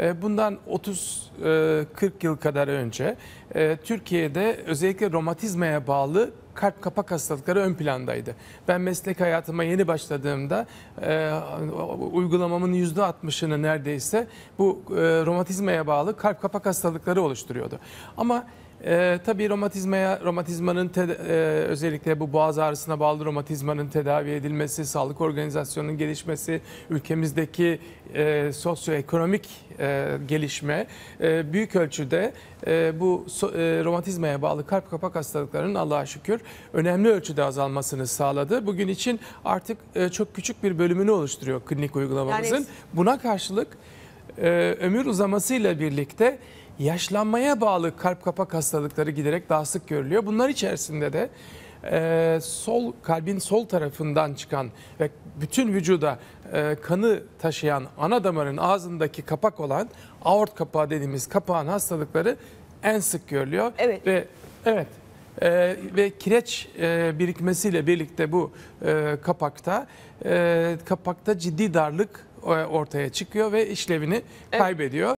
E, Bundan 30-40 yıl kadar önce e, Türkiye'de özellikle romatizmaya bağlı kalp kapak hastalıkları ön plandaydı. Ben meslek hayatıma yeni başladığımda e, uygulamamın %60'ını neredeyse bu e, romatizmaya bağlı kalp kapak hastalıkları oluşturuyordu. Ama e, tabii romatizmaya, romatizmanın e, özellikle bu boğaz ağrısına bağlı romatizmanın tedavi edilmesi, sağlık organizasyonunun gelişmesi, ülkemizdeki e, sosyoekonomik e, gelişme e, büyük ölçüde e, bu so- e, romatizmaya bağlı kalp kapak hastalıklarının Allah'a şükür önemli ölçüde azalmasını sağladı. Bugün için artık e, çok küçük bir bölümünü oluşturuyor klinik uygulamamızın. Yani- Buna karşılık e, ömür uzamasıyla birlikte yaşlanmaya bağlı kalp kapak hastalıkları giderek daha sık görülüyor. Bunlar içerisinde de e, sol kalbin sol tarafından çıkan ve bütün vücuda e, kanı taşıyan ana damarın ağzındaki kapak olan aort kapağı dediğimiz kapağın hastalıkları en sık görülüyor. Evet. Ve evet e, ve kireç e, birikmesiyle birlikte bu e, kapakta e, kapakta ciddi darlık e, ortaya çıkıyor ve işlevini kaybediyor.